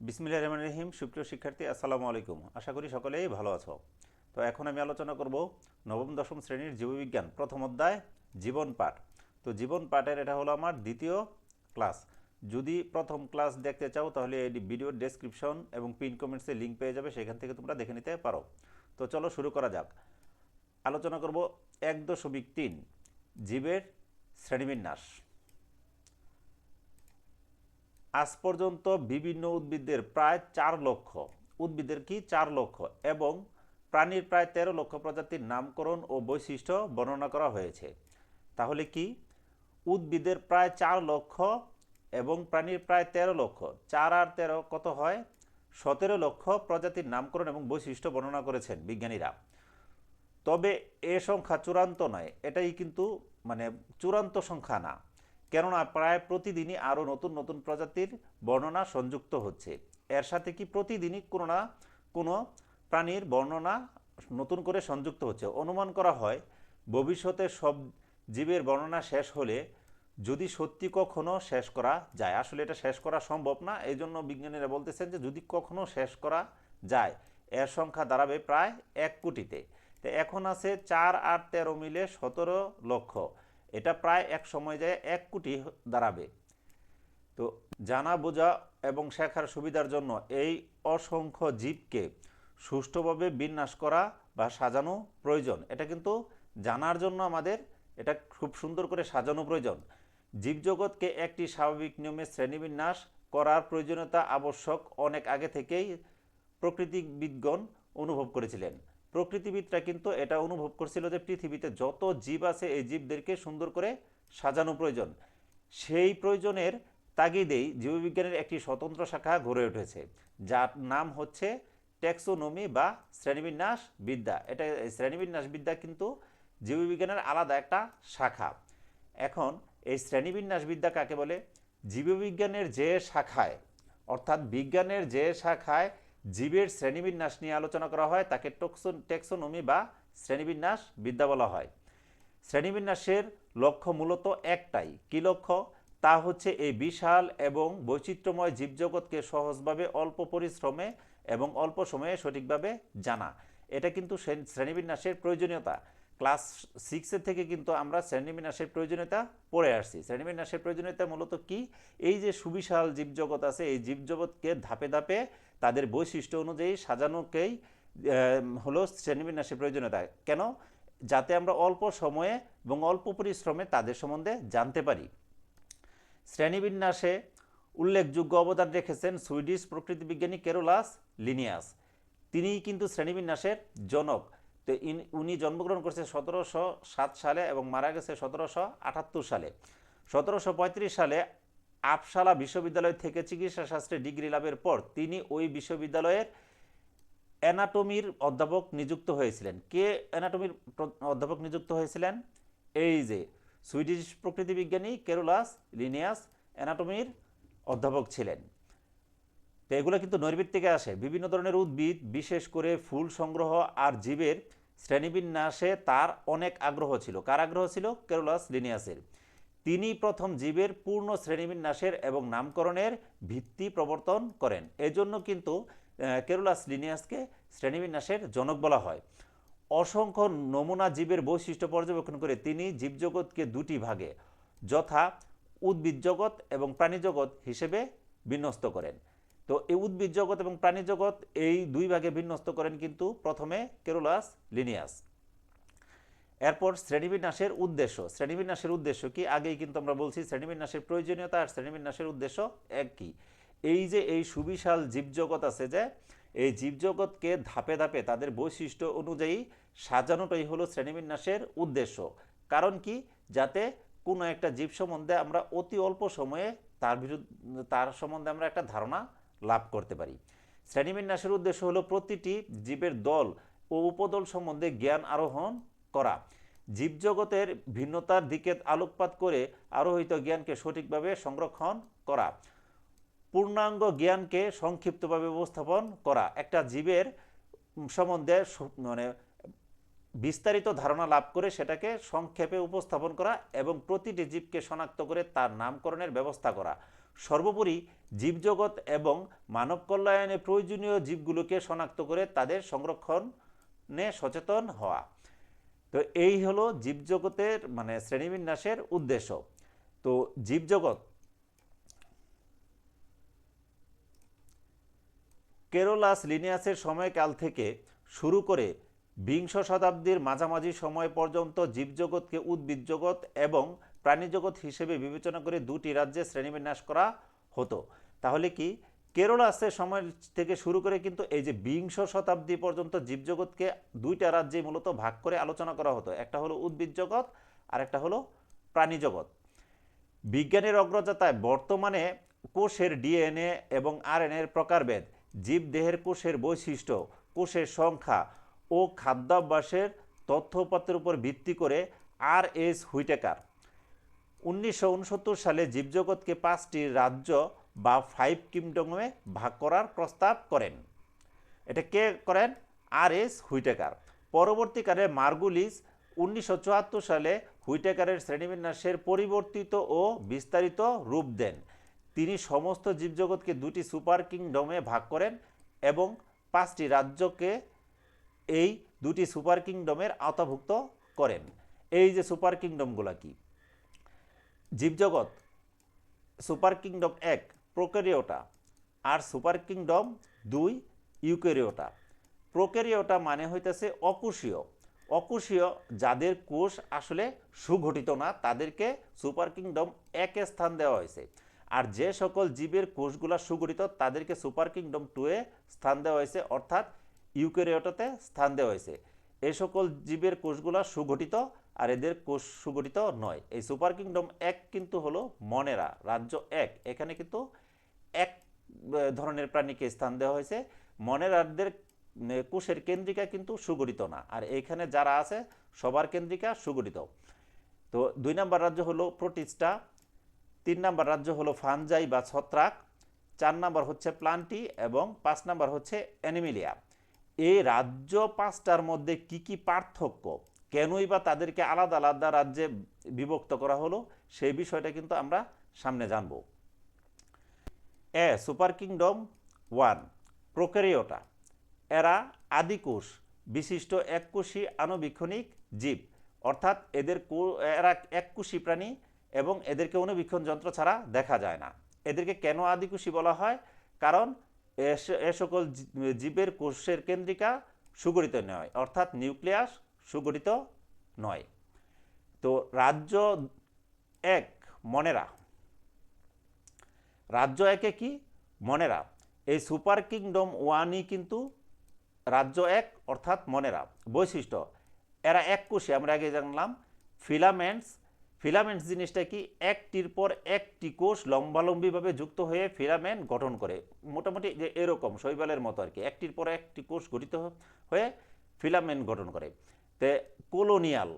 বিসমিল্লাহ রহমান রহিম, সুপ্রিয় শিক্ষার্থী, আসসালামু আলাইকুম। আশা করি সকলেই ভালো আছো। তো এখন আমি আলোচনা করব নবম, দশম শ্রেণির জীববিজ্ঞান, প্রথম অধ্যায়, জীবন পাঠ। তো জীবন পাঠের এটা হলো আমার দ্বিতীয় ক্লাস। যদি প্রথম ক্লাস দেখতে চাও, তাহলে এই ভিডিওর ডেসক্রিপশন এবং পিন কমেন্টসে লিঙ্ক পেয়ে যাবে, সেখান থেকে তোমরা দেখে নিতে পারো। তো চলো শুরু করা যাক। আলোচনা করব এক দশমিক তিন, জীবের শ্রেণীবিন্যাস। আজ পর্যন্ত বিভিন্ন উদ্ভিদের প্রায় চার লক্ষ, উদ্ভিদের কি চার লক্ষ এবং প্রাণীর প্রায় তেরো লক্ষ প্রজাতির নামকরণ ও বৈশিষ্ট্য বর্ণনা করা হয়েছে। তাহলে কি উদ্ভিদের প্রায় চার লক্ষ এবং প্রাণীর প্রায় তেরো লক্ষ, চার আর তেরো কত হয়? সতেরো লক্ষ প্রজাতির নামকরণ এবং বৈশিষ্ট্য বর্ণনা করেছেন বিজ্ঞানীরা। তবে এ সংখ্যা চূড়ান্ত নয়, এটাই কিন্তু মানে চূড়ান্ত সংখ্যা না। কেননা প্রায় প্রতিদিনই আরও নতুন নতুন প্রজাতির বর্ণনা সংযুক্ত হচ্ছে। এর সাথে কি প্রতিদিনই কোনো না কোনো প্রাণীর বর্ণনা নতুন করে সংযুক্ত হচ্ছে? অনুমান করা হয়, ভবিষ্যতে সব জীবের বর্ণনা শেষ হলে যদি সত্যি কখনো শেষ করা যায়। আসলে এটা শেষ করা সম্ভব না এই জন্য বিজ্ঞানীরা বলতেছেন যে যদি কখনো শেষ করা যায়, এর সংখ্যা দাঁড়াবে প্রায় এক কোটিতে। তো এখন আছে চার আট তেরো মিলে সতেরো লক্ষ। এটা প্রায় এক সময় যায় এক কোটি দাঁড়াবে। তো জানা বোঝা এবং শেখার সুবিধার জন্য এই অসংখ্য জীবকে সুষ্ঠুভাবে বিন্যাস করা বা সাজানো প্রয়োজন। এটা কিন্তু জানার জন্য আমাদের এটা খুব সুন্দর করে সাজানো প্রয়োজন। জীবজগৎকে একটি স্বাভাবিক নিয়মে শ্রেণীবিন্যাস করার প্রয়োজনীয়তা আবশ্যক অনেক আগে থেকেই প্রকৃতিবিদগণ অনুভব করেছিলেন। প্রকৃতিবিদরা কিন্তু এটা অনুভব করছিল যে পৃথিবীতে যত জীব আছে, এই জীবদেরকে সুন্দর করে সাজানো প্রয়োজন। সেই প্রয়োজনের তাগিদেই জীববিজ্ঞানের একটি স্বতন্ত্র শাখা গড়ে উঠেছে, যার নাম হচ্ছে ট্যাক্সোনমি বা শ্রেণীবিন্যাস বিদ্যা এটা শ্রেণীবিন্যাস বিদ্যা কিন্তু জীববিজ্ঞানের আলাদা একটা শাখা। এখন এই শ্রেণীবিন্যাস বিদ্যা কাকে বলে? জীববিজ্ঞানের যে শাখায়, অর্থাৎ বিজ্ঞানের যে শাখায় জীবের শ্রেণীবিন্যাস নিয়ে আলোচনা করা হয়। তাকে টক্সন টেক্সোনমি বা শ্রেণীবিন্যাস বিদ্যা বলা হয়। শ্রেণীবিন্যাসের লক্ষ্য মূলত একটাই। কী লক্ষ্য? তা হচ্ছে এই বিশাল এবং বৈচিত্র্যময় জীবজগৎকে সহজভাবে অল্প পরিশ্রমে এবং অল্প সময়ে সঠিকভাবে জানা। এটা কিন্তু শ্রেণীবিন্যাসের প্রয়োজনীয়তা। ক্লাস সিক্সের থেকে কিন্তু আমরা শ্রেণীবিন্যাসের প্রয়োজনীয়তা পড়ে আসছি। শ্রেণীবিন্যাসের প্রয়োজনীয়তা মূলত কি? এই যে সুবিশাল জীবজগৎ আছে, এই জীবজগৎকে ধাপে ধাপে তাদের বৈশিষ্ট্য অনুযায়ী সাজানোকেই হলো শ্রেণীবিন্যাসের প্রয়োজনীয়তা। কেন? যাতে আমরা অল্প সময়ে এবং অল্প পরিশ্রমে তাদের সম্বন্ধে জানতে পারি। শ্রেণীবিন্যাসে উল্লেখযোগ্য অবদান রেখেছেন সুইডিশ প্রকৃতিবিজ্ঞানী কেরোলাস লিনিয়াস। তিনিই কিন্তু শ্রেণীবিন্যাসের জনক। তো উনি জন্মগ্রহণ করেছে সতেরোশো সাত সালে এবং মারা গেছে সতেরোশো আটাত্তর সালে। সতেরোশো পঁয়ত্রিশ সালে আপসালা বিশ্ববিদ্যালয় থেকে চিকিৎসা শাস্ত্রে ডিগ্রি লাভের পর তিনি ওই বিশ্ববিদ্যালয়ের অ্যানাটমির অধ্যাপক নিযুক্ত হয়েছিলেন। কে অ্যানাটমির অধ্যাপক নিযুক্ত হয়েছিলেন? এই যে, সুইডিশ প্রকৃতিবিজ্ঞানী কেরোলাস লিনিয়াস অ্যানাটমির অধ্যাপক ছিলেন। তো এগুলো কিন্তু নৈর্বৃত্ত থেকে আসে। বিভিন্ন ধরনের উদ্ভিদ, বিশেষ করে ফুল সংগ্রহ আর জীবের শ্রেণীবিন্যাসে তার অনেক আগ্রহ ছিল। কার আগ্রহ ছিল? কেরোলাস লিনিয়াসের। তিনি প্রথম জীবের পূর্ণ শ্রেণীবিন্যাসের এবং নামকরণের ভিত্তি প্রবর্তন করেন। এজন্য কিন্তু কেরোলাস লিনিয়াসকে শ্রেণীবিন্যাসের জনক বলা হয়। অসংখ্য নমুনা জীবের বৈশিষ্ট্য পর্যবেক্ষণ করে তিনি জীবজগৎকে দুটি ভাগে, যথা উদ্ভিদ জগৎ এবং প্রাণী জগৎ হিসেবে বিন্যস্ত করেন। তো এই উদ্ভিদ জগৎ এবং প্রাণী জগৎ এই দুই ভাগে বিন্যস্ত করেন কিন্তু প্রথমে কেরোলাস, লিনিয়াস। এরপর শ্রেণীবিন্যাসের উদ্দেশ্য। শ্রেণীবিন্যাসের উদ্দেশ্য কি? আগেই কিন্তু আমরা বলছি শ্রেণীবিন্যাসের প্রয়োজনীয়তা আর শ্রেণীবিন্যাসের উদ্দেশ্য একই এই যে এই সুবিশাল জীবজগৎ আছে যে, এই জীবজগৎকে ধাপে ধাপে তাদের বৈশিষ্ট্য অনুযায়ী সাজানোটাই হলো শ্রেণীবিন্যাসের উদ্দেশ্য। কারণ কি? যাতে কোনো একটা জীব সম্বন্ধে আমরা অতি অল্প সময়ে তার বিরুদ্ধে তার সম্বন্ধে আমরা একটা ধারণা লাভ করতে পারি। শ্রেণীবিন্যাসের উদ্দেশ্য হলো প্রতিটি জীবের দল ও উপদল সম্বন্ধে জ্ঞান আরোহণ করা। জীবজগতের ভিন্নতার দিকে আলোকপাত করে আরোহিত জ্ঞানকে সঠিকভাবে সংরক্ষণ করা। পূর্ণাঙ্গ জ্ঞানকে সংক্ষিপ্তভাবে উপস্থাপন করা। একটা জীবের সম্বন্ধে মানে বিস্তারিত ধারণা লাভ করে সেটাকে সংক্ষেপে উপস্থাপন করা এবং প্রতিটি জীবকে শনাক্ত করে তার নামকরণের ব্যবস্থা করা। সর্বোপরি জীবজগৎ এবং মানব কল্যাণে প্রয়োজনীয় জীবগুলোকে শনাক্ত করে তাদের সংরক্ষণে সচেতন হওয়া। তো এই হলো জীবজগতের মানে শ্রেণীবিন্যাসের উদ্দেশ্য। তো জীবজগৎ কেরোলাস লিনিয়াসের সময়কাল থেকে শুরু করে বিংশ শতাব্দীর মাঝামাঝি সময় পর্যন্ত জীবজগৎকে উদ্ভিদ জগৎ এবং প্রাণীজগৎ হিসেবে বিবেচনা করে দুটি রাজ্যে শ্রেণীবিন্যাস করা হতো। তাহলে কি কেরোলাসের সময় থেকে শুরু করে কিন্তু এই যে বিংশ শতাব্দী পর্যন্ত জীবজগৎকে দুইটা রাজ্যে মূলত ভাগ করে আলোচনা করা হতো। একটা হলো উদ্ভিদ জগৎ আর একটা হলো প্রাণী জগৎ। বিজ্ঞানের অগ্রযাত্রায় বর্তমানে কোষের ডিএনএ এবং আরএনএর প্রকারভেদ জীবদেহের কোষের বৈশিষ্ট্য, কোষের সংখ্যা ও খাদ্যাভ্যাসের তথ্যপত্রের উপর ভিত্তি করে আর এস হুইটেকার উনিশশো উনসত্তর সালে জীবজগৎকে পাঁচটি রাজ্য বা ফাইভ কিংডমে ভাগ করার প্রস্তাব করেন। এটা কে করেন? R S Whittaker. পরবর্তীকালে মার্গুলিস উনিশশো চুয়াত্তর সালে হুইটেকারের শ্রেণীবিন্যাসের পরিবর্তিত ও বিস্তারিত রূপ দেন। তিনি সমস্ত জীবজগৎকে দুটি সুপার কিংডমে ভাগ করেন এবং পাঁচটি রাজ্যকে এই দুটি সুপার কিংডমের আওতাভুক্ত করেন। এই যে সুপার কিংডমগুলো কি? জীবজগৎ সুপার কিংডম এক, প্রোকেরিওটা, আর সুপার কিংডম দুই, ইউকেরিওটা। প্রোক্যারিওটা মানে হইতেছে অকুশীয়। অকুশীয় যাদের কোষ আসলে সুগঠিত না, তাদেরকে সুপার কিংডম একে স্থান দেওয়া হয়েছে আর যে সকল জীবের কোষগুলা সুগঠিত তাদেরকে সুপার কিংডম টুয়ে স্থান দেওয়া হয়েছে অর্থাৎ ইউক্যারিওটাতে স্থান দেওয়া হয়েছে এ সকল জীবের কোষগুলা সুগঠিত আর এদের কোষ সুগঠিত নয়। এই সুপার কিংডম এক কিন্তু হলো মনেরা, রাজ্য এক। এখানে কিন্তু এক ধরনের প্রাণীকে স্থান দেওয়া হয়েছে। মনেরাদের কোষের কেন্দ্রিকা কিন্তু সুগঠিত না। আর এখানে যারা আছে, সবার কেন্দ্রিকা সুগঠিত। তো দুই নম্বর রাজ্য হলো প্রোটিস্টা, তিন নম্বর রাজ্য হলো ফানজাই বা ছত্রাক, চার নম্বর হচ্ছে প্লান্টি এবং পাঁচ নম্বর হচ্ছে অ্যানিমিলিয়া। এই রাজ্য পাঁচটার মধ্যে কি কি পার্থক্য? কেনই বা তাদেরকে আলাদা আলাদা রাজ্যে বিভক্ত করা হলো, সেই বিষয়টা কিন্তু আমরা সামনে জানব। A, super kingdom one, prokaryota. এরা আদিকোষ, বিশিষ্ট এককোষী আণুবীক্ষণিক জীব। অর্থাৎ এদের এরা এককোষী প্রাণী এবং এদেরকে অনুবীক্ষণ যন্ত্র ছাড়া দেখা যায় না। এদেরকে কেন আদিকোষী বলা হয়? কারণ এ সকল জীবের কোষের কেন্দ্রিকা সুগঠিত নয়। অর্থাৎ নিউক্লিয়াস সুগঠিত নয়। তো রাজ্য এক, মনেরা। রাজ্য একে কি? মনেরা। এই সুপার কিংডম ওয়ানই কিন্তু রাজ্য এক, অর্থাৎ মনেরা। বৈশিষ্ট্য, এরা এক কোষে, আমরা আগে জানলাম, ফিলামেন্টস। ফিলামেন্টস জিনিসটা কি? একটির পর একটি কোষ লম্বালম্বিভাবে যুক্ত হয়ে ফিলামেন্ট গঠন করে। মোটামুটি যে এরকম, শৈবালের মতো আর কি। একটির পর একটি কোষ গঠিত হয়ে ফিলামেন্ট গঠন করে। তে কোলোনিয়াল।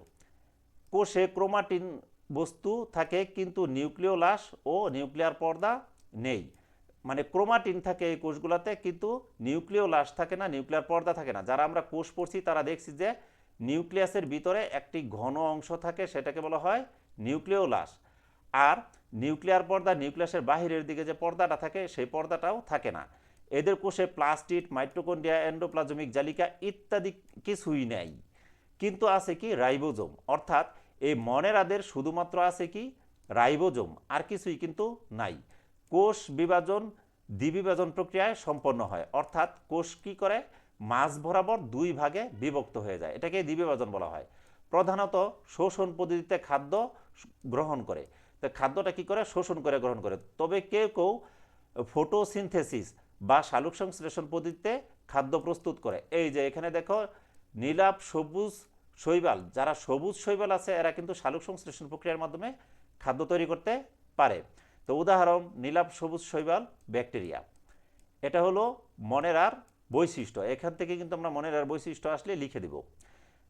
কোষে ক্রোমাটিন বস্তু থাকে কিন্তু নিউক্লিওলাস ও নিউক্লিয়ার পর্দা নেই। মানে ক্রোমাটিন থাকে এই কোষগুলোতে কিন্তু নিউক্লিওলাস থাকে না, নিউক্লিয়ার পর্দা থাকে না। যারা আমরা কোষ পড়ছি তারা দেখছি যে নিউক্লিয়াসের ভিতরে একটি ঘন অংশ থাকে, সেটাকে বলা হয় নিউক্লিওলাস। আর নিউক্লিয়ার পর্দা নিউক্লিয়াসের বাহিরের দিকে যে পর্দাটা থাকে, সেই পর্দাটাও থাকে না। এদের কোষে প্লাস্টিড মাইট্রোকন্ডিয়া এন্ডোপ্লাজমিক জালিকা ইত্যাদি কিছুই নেই। কিন্তু আছে কি রাইবোজোম। অর্থাৎ এই মনেরাদের শুধুমাত্র আছে কি রাইবোজোম, আর কিছুই কিন্তু নাই। কোষ বিভাজন, দ্বিবিভাজন প্রক্রিয়ায় সম্পন্ন হয়। অর্থাৎ কোষ কি করে? মাঝ বরাবর দুই ভাগে বিভক্ত হয়ে যায়। এটাকে দ্বিবিভাজন বলা হয়। প্রধানত শোষণ পদ্ধতিতে খাদ্য গ্রহণ করে। তো খাদ্যটা কি করে? শোষণ করে গ্রহণ করে। তবে কেউ কেউ ফটোসিনথেসিস বা শালুক সংশ্লেষণ পদ্ধতিতে খাদ্য প্রস্তুত করে। এই যে এখানে দেখো নীলাপ সবুজ শৈবাল, যারা সবুজ শৈবাল আছে, এরা কিন্তু শালুক সংশ্লেষণ প্রক্রিয়ার মাধ্যমে খাদ্য তৈরি করতে পারে। তো উদাহরণ নীলাপ সবুজ শৈবাল, ব্যাকটেরিয়া। এটা হলো মনেরার বৈশিষ্ট্য। এখান থেকে কিন্তু আমরা মনেরার বৈশিষ্ট্য আসলে লিখে দিব।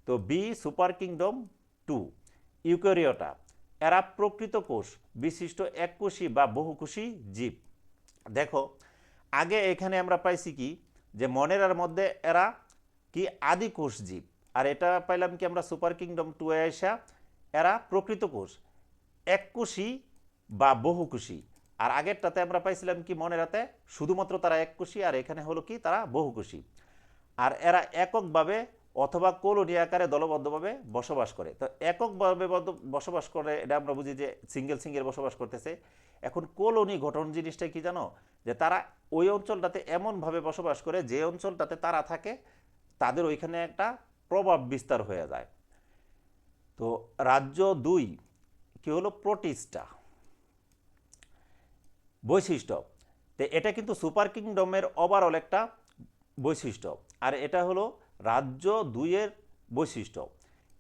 তো B super kingdom two, eukaryota. এরা প্রকৃত কোষ, বিশিষ্ট এককোষী বা বহুকোষী জীব। দেখো, আগে এখানে আমরা পাইছি কি? যে মনেরার মধ্যে এরা কি আদি কোষ জীব। আর এটা পাইলাম কি আমরা সুপার কিংডম টু এসা এরা প্রকৃত কোষ এককোষী বা বহুকোষী আর আগেরটাতে আমরা পাইছিলাম কি মনে রাতে, শুধুমাত্র তারা এককোষী আর এখানে হলো কি তারা বহুকোষী আর এরা এককভাবে অথবা কলোনি আকারে দলবদ্ধভাবে বসবাস করে। তো এককভাবে বসবাস করে, এটা আমরা বুঝি যে সিঙ্গেল সিঙ্গেল বসবাস করতেছে। এখন কলোনি গঠন জিনিসটা কি জানো? যে তারা ওই অঞ্চলটাতে এমনভাবে বসবাস করে, যে অঞ্চলটাতে তারা থাকে, তাদের ওইখানে একটা প্রভাব বিস্তার হয়ে যায়। তো রাজ্য দুই, কি হলো? প্রোটিস্টা বৈশিষ্ট্য। তো এটা কিন্তু সুপার কিংডমের ওভারঅল একটা বৈশিষ্ট্য। আর এটা হলো রাজ্য দুইয়ের বৈশিষ্ট্য।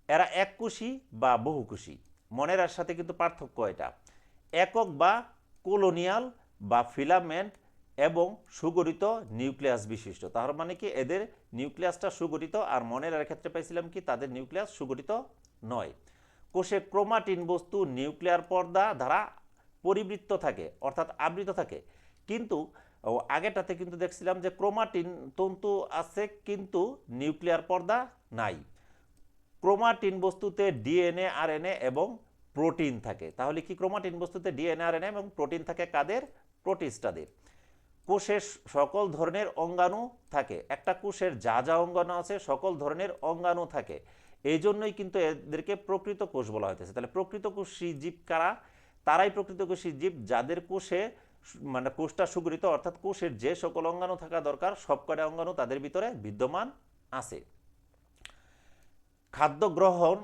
এরা এককুশি বা বহুকুশি। মনেরার সাথে কিন্তু পার্থক্য এটা। একক বা কোলোনিয়াল বা ফিলামেন্ট এবং সুগঠিত নিউক্লিয়াস বিশিষ্ট। তার মানে কি? এদের নিউক্লিয়াসটা সুগঠিত আর মনেরার ক্ষেত্রে পাইছিলাম কি? তাদের নিউক্লিয়াস সুগঠিত নয়। কোষে ক্রোমাটিন বস্তু নিউক্লিয়ার পর্দা দ্বারা পরিবৃত্ত থাকে, অর্থাৎ আবৃত থাকে। কিন্তু আগেটাতে কিন্তু দেখছিলাম যে ক্রোমাটিন তন্তু আছে, কিন্তু নিউক্লিয়ার পর্দা নাই। ক্রোমাটিন বস্তুতে ডিএনএ, আরএনএ এবং প্রোটিন থাকে। তাহলে কি ক্রোমাটিন বস্তুতে ডিএনএ, আরএনএ এবং প্রোটিন থাকে কাদের? প্রোটিস্টাদের কোষের সকল ধরনের অঙ্গাণু থাকে। একটা কোষের যা যা অঙ্গাণু আছে, সকল ধরনের অঙ্গাণু থাকে। এই জন্যই কিন্তু এদেরকে প্রকৃত কোষ বলা হইতেছে। তাহলে প্রকৃত কোষী জীব কারা? তারাই প্রকৃত কোষী জীব যাদের কোষে মানে কোষটা সুগঠিত অর্থাৎ কোষের যে সকল অঙ্গাণু থাকা দরকার, সবকটা অঙ্গাণু তাদের ভিতরে বিদ্যমান আছে। খাদ্য গ্রহণ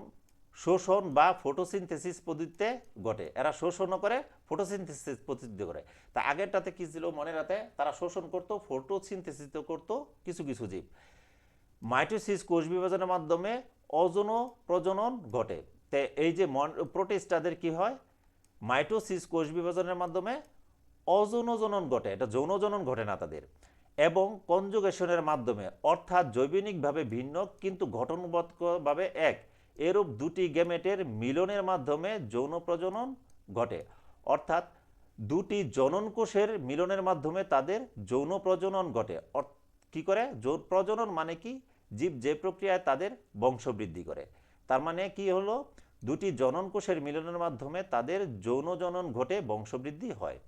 শোষণ বা ফটোসিনথেসিস পদ্ধতিতে ঘটে। এরা শোষণও করে ফটোসিনথেসিস পদ্ধতিতে করে তা আগেরটাতে কি ছিল মনে রাতে তারা শোষণ করতো ফটোসিনথেসিসও করতো কিছু কিছু জীব। মাইটোসিস কোষ বিভাজনের মাধ্যমে অজন প্রজনন ঘটে। তে এই যে মন প্রোটিস্টাদের কি হয়? মাইটোসিস কোষ বিভাজনের মাধ্যমে অযৌনজনন ঘটে। এটা যৌনজনন ঘটে না তাদের। এবং কনজুগেশনের মাধ্যমে, অর্থাৎ জৈবিনিকভাবে ভিন্ন, কিন্তু গঠনগতভাবে এক। এরূপ দুটি গেমেটের মিলনের মাধ্যমে যৌন প্রজনন ঘটে। অর্থাৎ দুটি জনন কোষের মিলনের মাধ্যমে তাদের যৌন প্রজনন ঘটে। কি করে? যৌন প্রজনন মানে কি? জীব যে প্রক্রিয়ায় তাদের বংশবৃদ্ধি করে। তার মানে কি হলো? দুটি জনন কোষের মিলনের মাধ্যমে তাদের যৌন জনন ঘটে, বংশবৃদ্ধি হয়।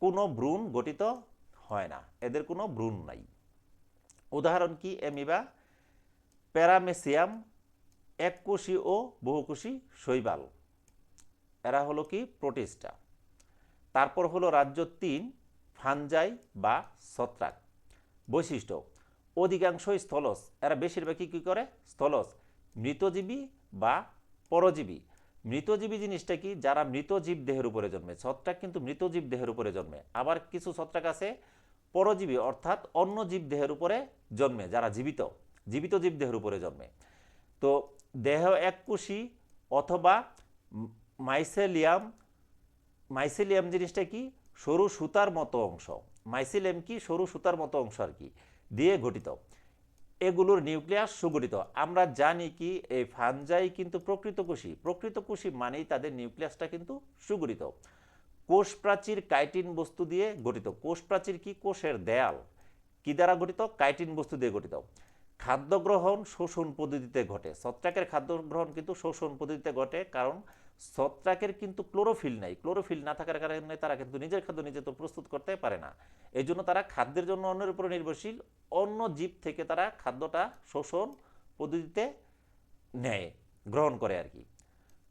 কোনো ভ্রূণ গঠিত হয় না। এদের কোনো ভ্রূণ নাই। উদাহরণ কি? এমিবা প্যারামেসিয়াম এককোষী ও বহুকোষী শৈবাল। এরা হলো কি? প্রোটিস্টা। তারপর হলো রাজ্য তিন, ফানজাই বা ছত্রাক। বৈশিষ্ট্য, অধিকাংশই স্থলজ। এরা বেশিরভাগই কী করে? স্থলজ। মৃতজীবী বা পরজীবী। মৃতজীবী জিনিসটা কি? যারা মৃত জীব দেহের উপরে জন্মে। ছত্রাক কিন্তু মৃতজীব দেহের উপরে জন্মে। আবার কিছু ছত্রাক আছে, পরজীবী অর্থাৎ অন্য জীব দেহের উপরে জন্মে, যারা জীবিত। জীবিত জীব দেহের উপরে জন্মে। তো দেহ এককোষী অথবা মাইসেলিয়াম মাইসেলিয়াম জিনিসটা কি? সরু সুতার মতো অংশ। মাইসেলিয়াম কি? সরু সুতার মতো অংশ আর কি, দিয়ে গঠিত। এগুলোর নিউক্লিয়াস সুগঠিত। আমরা জানি কি, এই ফানজাই কিন্তু প্রকৃত কোষী। প্রকৃত কোষী মানেই তাদের নিউক্লিয়াসটা কিন্তু সুগঠিত। কোষ প্রাচীর কাইটিন বস্তু দিয়ে গঠিত। কোষ প্রাচীর কি? কোষের দেয়াল। কি দ্বারা গঠিত? কাইটিন বস্তু দিয়ে গঠিত। খাদ্য গ্রহণ শোষণ পদ্ধতিতে ঘটে। ছত্রাকের খাদ্য গ্রহণ কিন্তু শোষণ পদ্ধতিতে ঘটে কারণ ছত্রাকের কিন্তু ক্লোরোফিল নাই। ক্লোরোফিল না থাকার কারণে তারা কিন্তু নিজের খাদ্য নিজে তো প্রস্তুত করতে পারে না। এই জন্য তারা খাদ্যের জন্য অন্যের উপর নির্ভরশীল। অন্য জীব থেকে তারা খাদ্যটা শোষণ পদ্ধতিতে নেয়, গ্রহণ করে আর কি।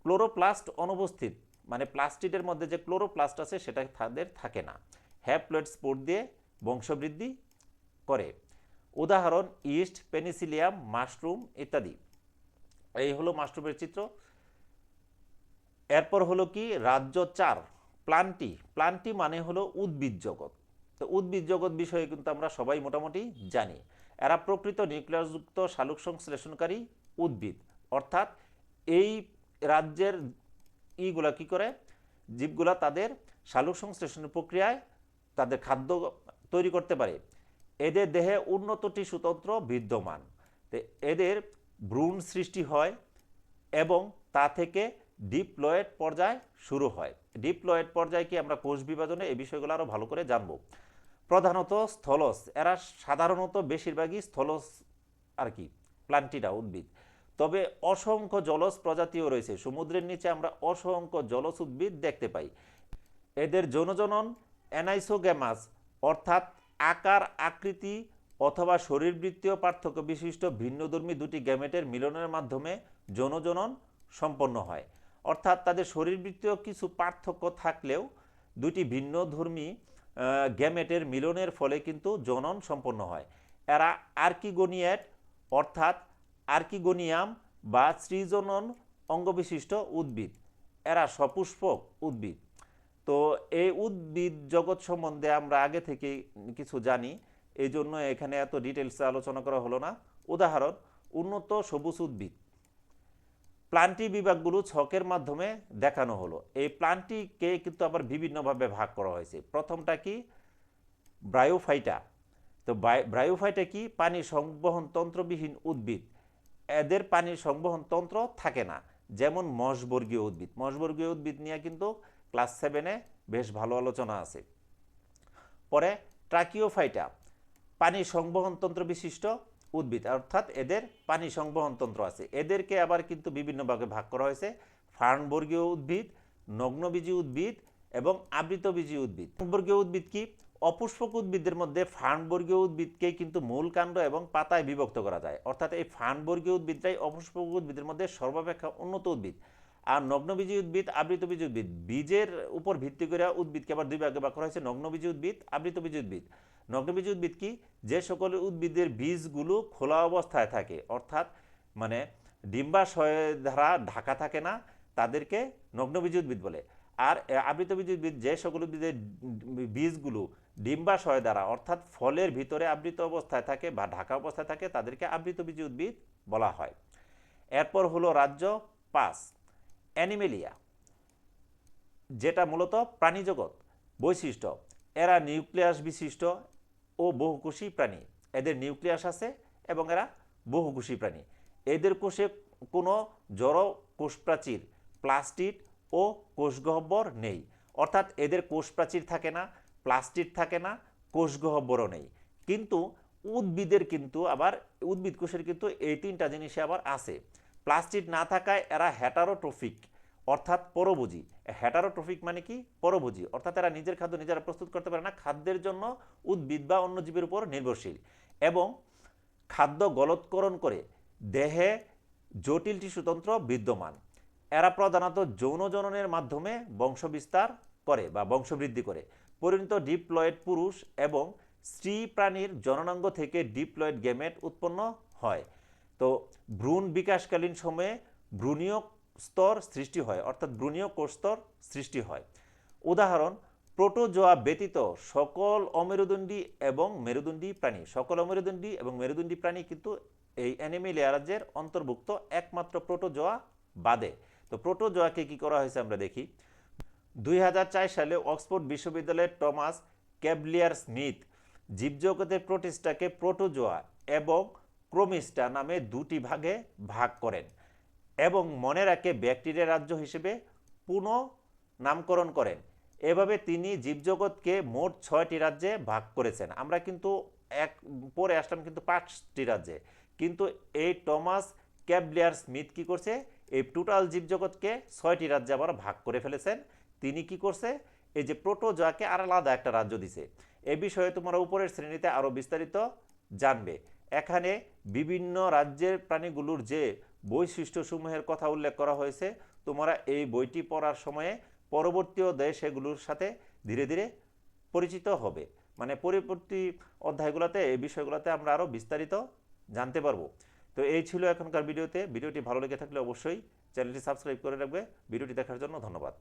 ক্লোরোপ্লাস্ট অনুপস্থিত মানে প্লাস্টিডের মধ্যে যে ক্লোরোপ্লাস্ট আছে সেটা তাদের থাকে না। হ্যাপ্লয়েড স্পোর দিয়ে বংশবৃদ্ধি করে। উদাহরণ, ইস্ট, পেনিসিলিয়াম, মাশরুম ইত্যাদি। এই হলো মাশরুমের চিত্র। এরপর হলো কি? রাজ্য চার, প্লান্টি। প্লান্টি মানে হলো উদ্ভিদ জগৎ। তো উদ্ভিদ জগৎ বিষয়ে কিন্তু আমরা সবাই মোটামুটি জানি। এরা প্রকৃত নিউক্লিয়াসযুক্ত শালুক সংশ্লেষণকারী উদ্ভিদ। অর্থাৎ এই রাজ্যের ইগুলা কি করে? জীবগুলা তাদের শালুক সংশ্লেষণ প্রক্রিয়ায় তাদের খাদ্য তৈরি করতে পারে। এদের দেহে উন্নত টিস্যুতন্ত্র বিদ্যমান। এদের ভ্রূণ সৃষ্টি হয় এবং তা থেকে ডিপ্লয়েড পর্যায় শুরু হয়। ডিপ্লয়েড পর্যায়ে কি আমরা কোষ বিভাজনে এই বিষয়গুলো আরও ভালো করে জানব। প্রধানত স্থলজ এরা সাধারণত বেশিরভাগই স্থলস আর কি প্লান্টিটা উদ্ভিদ। তবে অসংখ্য জলজ প্রজাতিও রয়েছে। সমুদ্রের নিচে আমরা অসংখ্য জলজ উদ্ভিদ দেখতে পাই। এদের যৌনজনন অ্যানাইসোগ্যামাস, অর্থাৎ আকার, আকৃতি অথবা শরীরবৃত্তীয় পার্থক্য বিশিষ্ট ভিন্নধর্মী দুটি গ্যামেটের মিলনের মাধ্যমে যৌনজনন সম্পন্ন হয়। অর্থাৎ তাদের শরীরবৃত্তীয় কিছু পার্থক্য থাকলেও দুটি ভিন্নধর্মী গ্যামেটের মিলনের ফলে কিন্তু জনন সম্পন্ন হয়। এরা আর্কিগোনিয়েট, অর্থাৎ আর্কিগোনিয়াম বা সৃজনন অঙ্গবিশিষ্ট উদ্ভিদ। এরা সপুষ্পক উদ্ভিদ। তো এই উদ্ভিদ জগৎ সম্বন্ধে আমরা আগে থেকে কিছু জানি এই জন্য এখানে এত ডিটেলসে আলোচনা করা হলো না। উদাহরণ, উন্নত সবুজ উদ্ভিদ। প্লান্টি বিভাগগুলো ছকের মাধ্যমে দেখানো হলো। এই প্লান্টিকে কিন্তু আবার বিভিন্নভাবে ভাগ করা হয়েছে। প্রথমটা কি? ব্রায়োফাইটা। তো ব্রায়োফাইটা কি? পানি সংবহন তন্ত্রবিহীন উদ্ভিদ। এদের পানির সংবহন তন্ত্র থাকে না। যেমন মশবর্গীয় উদ্ভিদ। মশবর্গীয় উদ্ভিদ নিয়ে কিন্তু ক্লাস সেভেনে বেশ ভালো আলোচনা আছে। পরে ট্রাকিওফাইটা, পানি সংবহন তন্ত্র বিশিষ্ট উদ্ভিদ, অর্থাৎ এদের পানি সংবহন তন্ত্র আছে। এদেরকে আবার কিন্তু বিভিন্ন ভাগে ভাগ করা হয়েছে। ফার্নবর্গীয় উদ্ভিদ, নগ্নবীজী উদ্ভিদ এবং আবৃতবীজী উদ্ভিদ। বর্গীয় উদ্ভিদ কি? অপুষ্পক উদ্ভিদের মধ্যে ফার্নবর্গীয় উদ্ভিদকে কিন্তু মূল কাণ্ড এবং পাতায় বিভক্ত করা যায়। অর্থাৎ এই ফার্নবর্গীয় উদ্ভিদটাই অপুষ্পক উদ্ভিদের মধ্যে সর্বাপেক্ষা উন্নত উদ্ভিদ। আর নগ্নবীজী উদ্ভিদ আবৃতবীজী উদ্ভিদ, বীজের উপর ভিত্তি করে উদ্ভিদকে আবার দুই ভাগে ভাগ করা হয়েছে নগ্নবীজী উদ্ভিদ আবৃতবীজী উদ্ভিদ। নগ্নবীজী উদ্ভিদ কি? যে সকল উদ্ভিদের বীজগুলো খোলা অবস্থায় থাকে, অর্থাৎ মানে ডিম্বাশয় দ্বারা ঢাকা থাকে না, তাদেরকে নগ্নবীজী উদ্ভিদ বলে। আর আবৃতবীজী উদ্ভিদ যে সকল উদ্ভিদের বীজগুলো ডিম্বাশয় দ্বারা অর্থাৎ ফলের ভিতরে আবৃত অবস্থায় থাকে বা ঢাকা অবস্থায় থাকে, তাদেরকে আবৃতবীজী উদ্ভিদ বলা হয়। এরপর হলো রাজ্য পাঁচ। অ্যানিমেলিয়া, যেটা মূলত প্রাণীজগৎ বৈশিষ্ট্য। এরা নিউক্লিয়াস বিশিষ্ট ও বহুকোষী প্রাণী। এদের নিউক্লিয়াস আছে এবং এরা বহুকোষী প্রাণী। এদের কোষে কোনো জড় কোষপ্রাচীর, প্লাস্টিড ও কোষগহ্বর নেই। অর্থাৎ এদের কোষপ্রাচীর থাকে না, প্লাস্টিড থাকে না, কোষগহ্বরও নেই। কিন্তু উদ্ভিদের কিন্তু আবার, উদ্ভিদ কোষের কিন্তু এই তিনটা জিনিসে আবার আছে। প্লাস্টিড না থাকায় এরা হ্যাটারোট্রফিক, অর্থাৎ পরভোজী। হ্যাটারোট্রফিক মানে কি? পরভোজী, অর্থাৎ এরা নিজের খাদ্য নিজেরা প্রস্তুত করতে পারে না, খাদ্যের জন্য উদ্ভিদ বা অন্য জীবের উপর নির্ভরশীল। এবং খাদ্য গলৎকরণ করে দেহে জটিল টিস্যুতন্ত্র বিদ্যমান। এরা প্রধানত যৌন জননের মাধ্যমে বংশবিস্তার করে বা বংশবৃদ্ধি করে। পরিণত ডিপ্লয়েড পুরুষ এবং স্ত্রী প্রাণীর জননাঙ্গ থেকে ডিপ্লয়েড গ্যামেট উৎপন্ন হয়। তো ভ্রূণ বিকাশকালীন সময়ে ভ্রূণীয় স্তর সৃষ্টি হয়, অর্থাৎ ভ্রূণীয় কোষ স্তর সৃষ্টি হয়। উদাহরণ, প্রোটোজোয়া ব্যতীত সকল অমেরুদণ্ডী এবং মেরুদণ্ডী প্রাণী, সকল অমেরুদণ্ডী এবং মেরুদণ্ডী প্রাণী কিন্তু এই অ্যানিমেলিয়া রাজ্যের অন্তর্ভুক্ত একমাত্র প্রোটোজোয়া বাদে। তো প্রোটোজোয়াকে কি করা হয়েছে আমরা দেখি। দুই হাজার চার সালে অক্সফোর্ড বিশ্ববিদ্যালয়ের টমাস ক্যাবলিয়ার স্মিথ জীবজগতের প্রোটিস্টাকে প্রোটোজোয়া এবং ক্রোমিস্টা নামে দুটি ভাগে ভাগ করেন এবং মনে রাখে ব্যাকটেরিয়া রাজ্য হিসেবে পুনঃ নামকরণ করেন। এভাবে তিনি জীবজগৎকে মোট ছয়টি রাজ্যে ভাগ করেছেন। আমরা কিন্তু এক, পরে আসলাম কিন্তু পাঁচটি রাজ্যে। কিন্তু এই টমাস ক্যাবলিয়ার স্মিথ কি করছে? এই টোটাল জীবজগৎকে ছয়টি রাজ্যে আবার ভাগ করে ফেলেছেন। তিনি কি করছে? এই যে প্রোটোজোয়াকে আর আলাদা একটা রাজ্য দিছে। এ বিষয়ে তোমরা উপরের শ্রেণীতে আরও বিস্তারিত জানবে। এখানে বিভিন্ন রাজ্যের প্রাণীগুলোর যে বৈশিষ্ট্যসমূহের কথা উল্লেখ করা হয়েছে, তোমরা এই বইটি পড়ার সময়ে পরবর্তী অধ্যায়ে সেগুলোর সাথে ধীরে ধীরে পরিচিত হবে। মানে পরবর্তী অধ্যায়গুলোতে, এই বিষয়গুলোতে আমরা আরও বিস্তারিত জানতে পারব। তো এই ছিল এখনকার ভিডিওতে। ভিডিওটি ভালো লেগে থাকলে অবশ্যই চ্যানেলটি সাবস্ক্রাইব করে রাখবে। ভিডিওটি দেখার জন্য ধন্যবাদ।